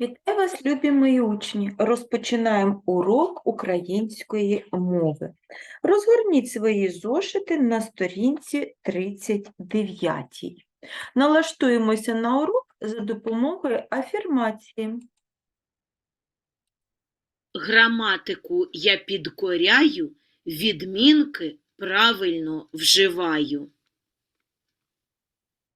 Вітаю вас, любі мої учні! Розпочинаємо урок української мови. Розгорніть свої зошити на сторінці 39. Налаштуємося на урок за допомогою афірмації. Граматику я підкоряю, відмінки правильно вживаю.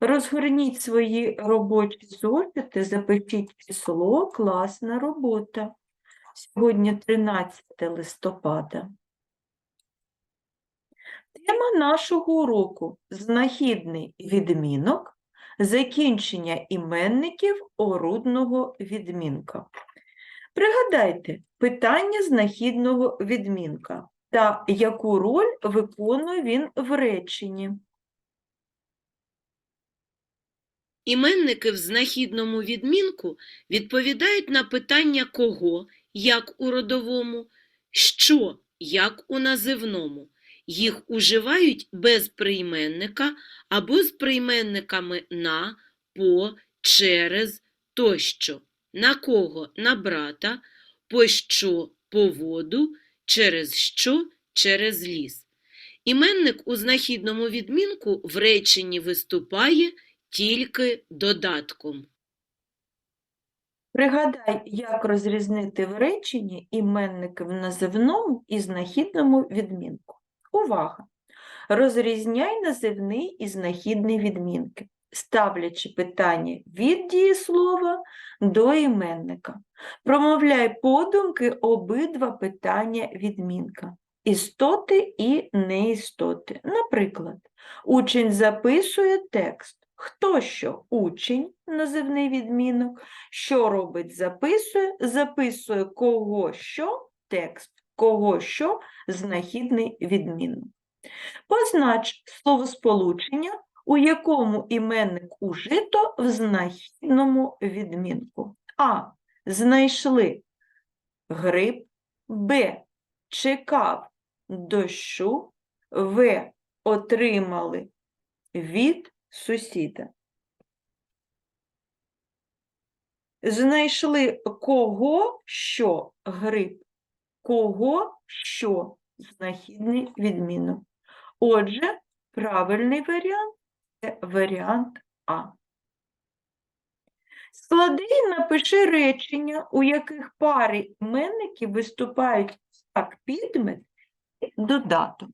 Розгорніть свої робочі зошити, запишіть число «Класна робота». Сьогодні 13 листопада. Тема нашого уроку – знахідний відмінок, закінчення іменників орудного відмінка. Пригадайте питання знахідного відмінка та яку роль виконує він в реченні. Іменники в знахідному відмінку відповідають на питання кого, як у родовому, що, як у називному. Їх уживають без прийменника або з прийменниками на, по, через тощо. На кого? На брата, по що по воду, через що через ліс. Іменник у знахідному відмінку в реченні виступає тільки додатком. Пригадай, як розрізнити в реченні іменники в називному і знахідному відмінку. Увага! Розрізняй називний і знахідний відмінки, ставлячи питання від дієслова до іменника. Промовляй подумки обидва питання відмінка – істоти і неістоти. Наприклад, учень записує текст. Хто що? Учень, називний відмінок, що робить, записує, записує кого що, текст, кого що, знахідний відмінок. Познач словосполучення, у якому іменник ужито в знахідному відмінку. А. Знайшли гриб, Б. Чекав дощу, В. Отримали від сусіда. Знайшли кого що гриб, кого що знахідний відмінок. Отже, правильний варіант це варіант А. Склади і напиши речення, у яких пари іменників виступають як підмет і додаток.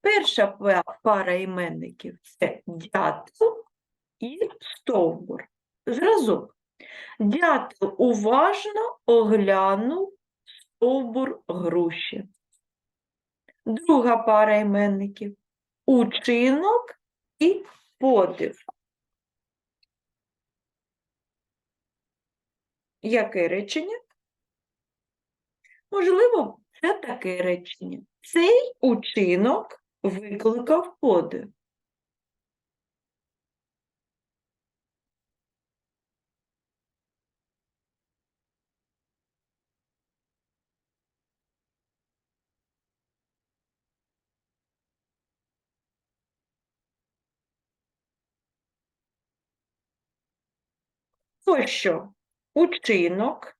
Перша пара іменників це дятел і стовбур. Зразок. Дятел уважно оглянув стовбур груші. Друга пара іменників учинок і подив. Яке речення? Можливо, це таке речення. Цей учинок викликав подив. Тощо учинок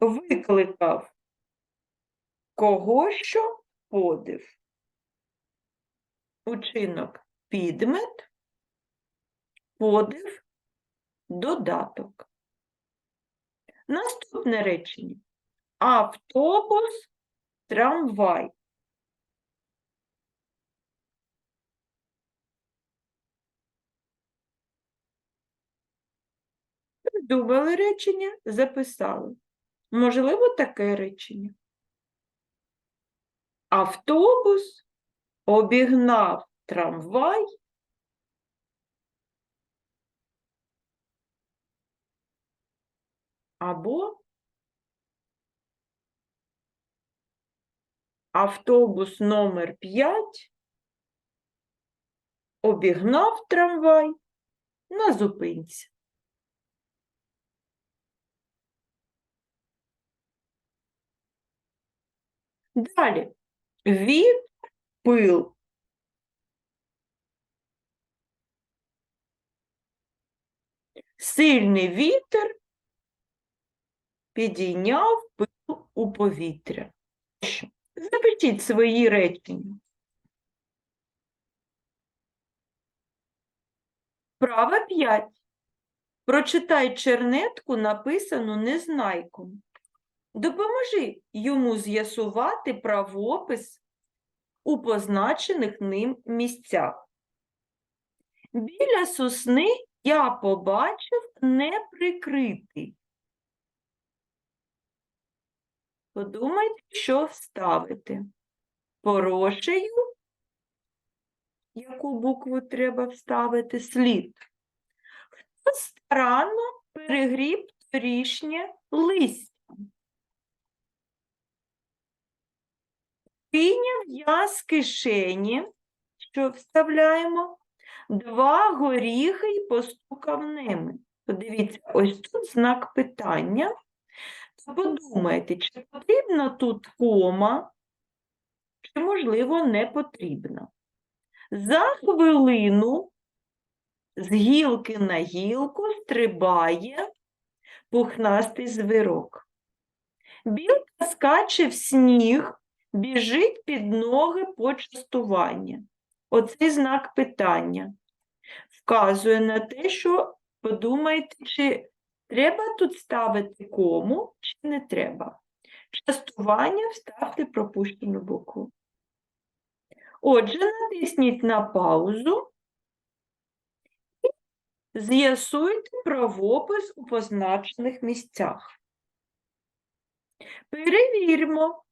викликав кого що подив. Учинок підмет, подив додаток. Наступне речення. Автобус, трамвай. Придумали речення, записали. Можливо, таке речення. Автобус обігнав трамвай. Або автобус номер 5 обігнав трамвай на зупинці. Далі. Від пил. Сильний вітер підійняв пил у повітря. Запишіть свої речення. Права 5. Прочитай чернетку, написану незнайком. Допоможи йому з'ясувати правопис у позначених ним місцях. Біля сосни я побачив неприкритий. Подумайте, що вставити. Порошею, яку букву треба вставити, слід. Хто старанно перегріб торішнє листя. Вийняв я з кишені, що вставляємо, два горіхи і постукав ними. Подивіться, ось тут знак питання. Подумайте, чи потрібна тут кома, чи, можливо, не потрібна. За хвилину з гілки на гілку стрибає пухнастий звірок. Білка скаче в сніг, біжить під ноги почастування. Оцей знак питання вказує на те, що подумайте, чи треба тут ставити кому, чи не треба. Частування вставте пропущену букву. Отже, натисніть на паузу і з'ясуйте правопис у позначених місцях. Перевірмо.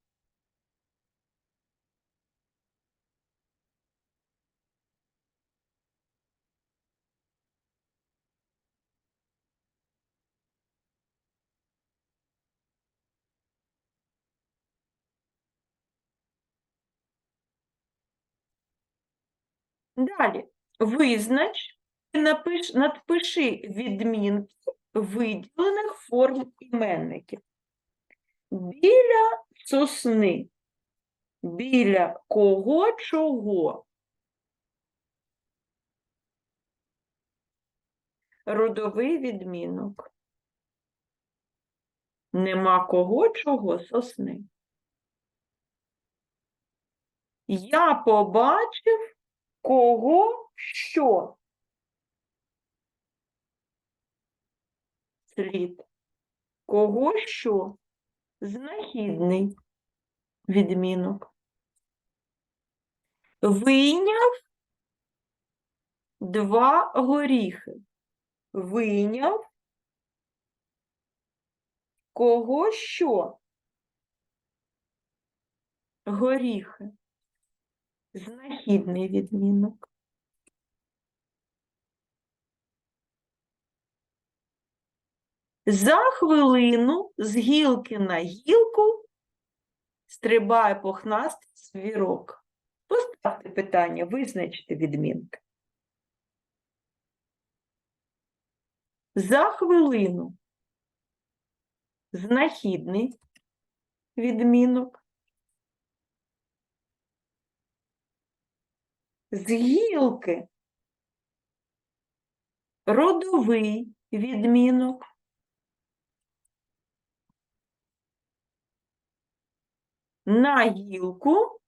Далі. Визнач, і надпиши відмінки виділених форм іменників. Біля сосни. Біля кого чого? Родовий відмінок. Нема кого чого сосни. Я побачив Кого що? Слід. Кого що? Знахідний відмінок. Вийняв два горіхи. Вийняв кого що? Горіхи. Знахідний відмінок. За хвилину з гілки на гілку стрибає пухнастий звірок. Поставте питання, визначте відмінки. За хвилину знахідний відмінок. З гілки. Родовий відмінок. На гілку.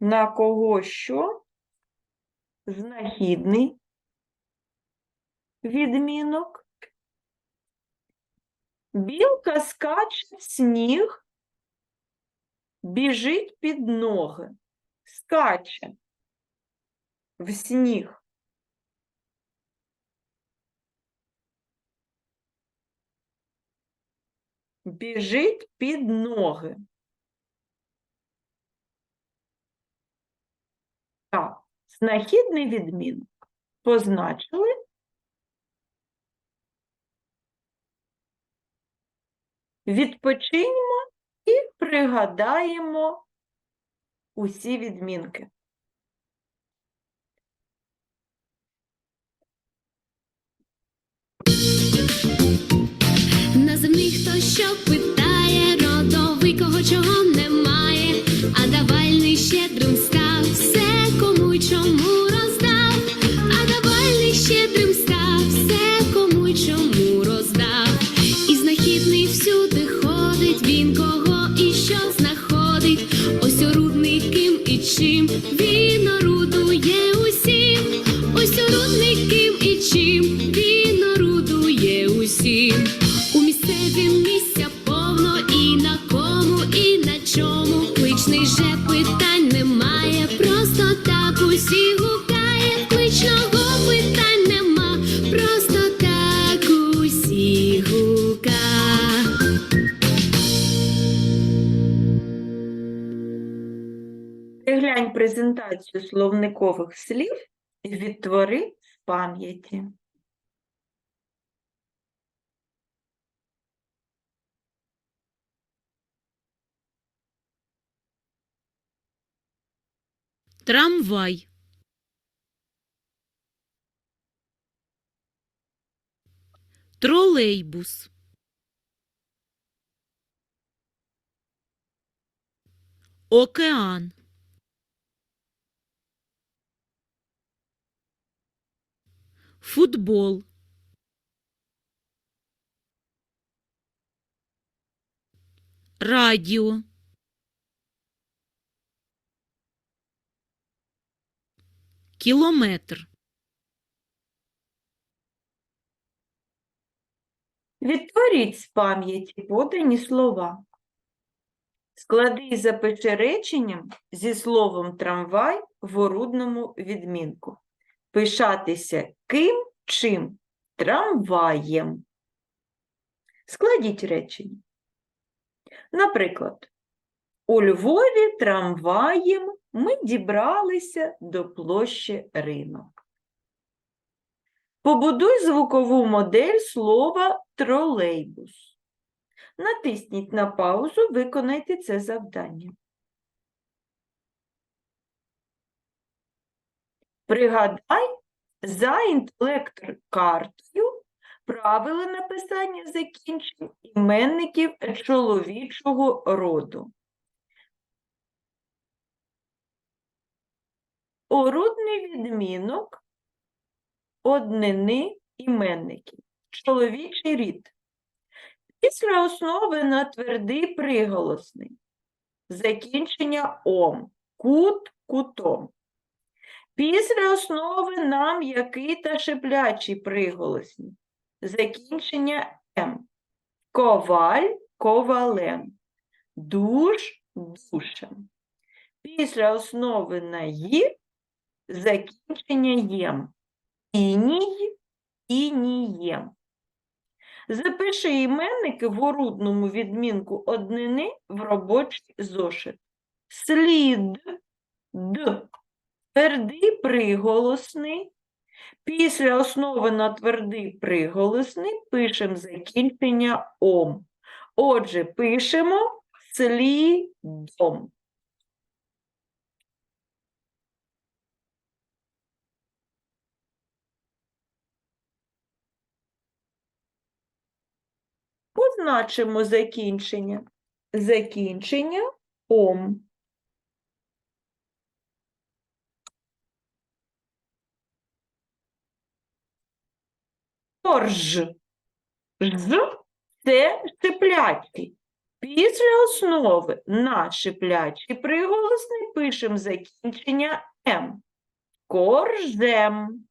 На кого що? Знахідний відмінок. Білка скаче в сніг, біжить під ноги скаче в сніг. Біжить під ноги. Так, знахідний відмінок позначили. Відпочиньмо і пригадаємо усі відмінки. На землі хто що і чим він орудує усім. У місцевім місця повно і на кому, і на чому. Кличний же питань немає, просто так усі гукає, кличного питань нема, просто так усі гукає. Переглянь презентацію словникових слів відтвори в пам'яті. Трамвай. Тролейбус. Океан. Футбол. Радіо. Кілометр. Відтворіть з пам'яті подані слова. Склади і запиши реченням зі словом трамвай в орудному відмінку. Пишатися ким чим? Трамваєм. Складіть речення. Наприклад, у Львові трамваєм ми дібралися до площі ринок. Побудуй звукову модель слова тролейбус. Натисніть на паузу, виконайте це завдання. Пригадай за інтелект-картою правила написання закінчень іменників чоловічого роду. Орудний відмінок однини іменників. Чоловічий рід. Після основи на твердий приголосний. Закінчення ом. Кут кутом. Після основи на м'який та шиплячий приголосні. Закінчення м. Коваль ковалем. Душ душем. Після основи на ї закінчення єм. Іній інієм. Запиши іменники в орудному відмінку однини в робочий зошит. Слід д. Твердий приголосний. Після основи на твердий приголосний пишемо закінчення ом. Отже, пишемо слідом. Позначимо закінчення. Закінчення ом. Корж. Ж це шиплячий. Після основи на шиплячий приголосний пишемо закінчення М. Коржем.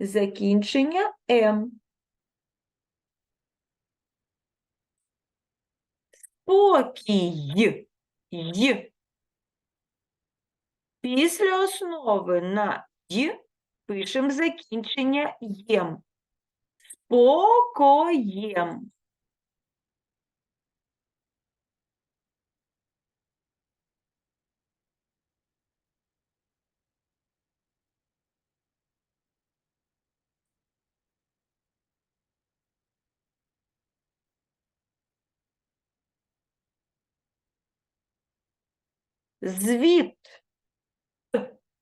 Закінчення М. Спокій. Й. Після основи на й пишемо закінчення єм. Спокоєм. Звіт.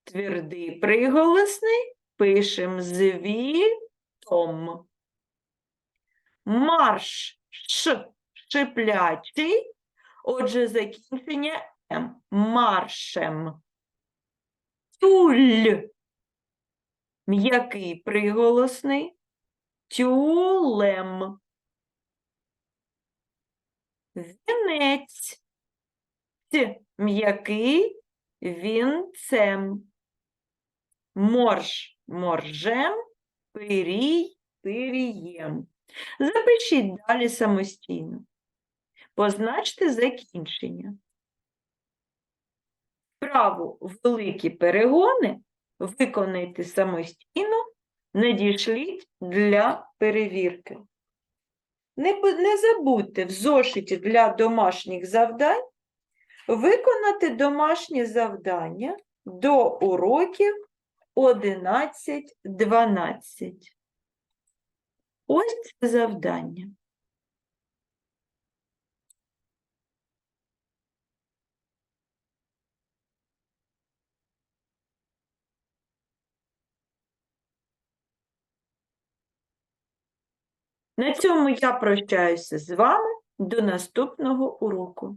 Твердий приголосний пишем звітом. Марш ш шиплячий. Отже, закінчення м. Маршем. Тюль. М'який приголосний. Тюлем. Вінець. М'який вінцем. Морж моржем, пирій пирієм. Запишіть далі самостійно. Позначте закінчення. Вправу великі перегони виконайте самостійно надішліть для перевірки. Не, не забудьте в зошиті для домашніх завдань виконати домашнє завдання до уроків 11-12. Ось це завдання. На цьому я прощаюся з вами до наступного уроку.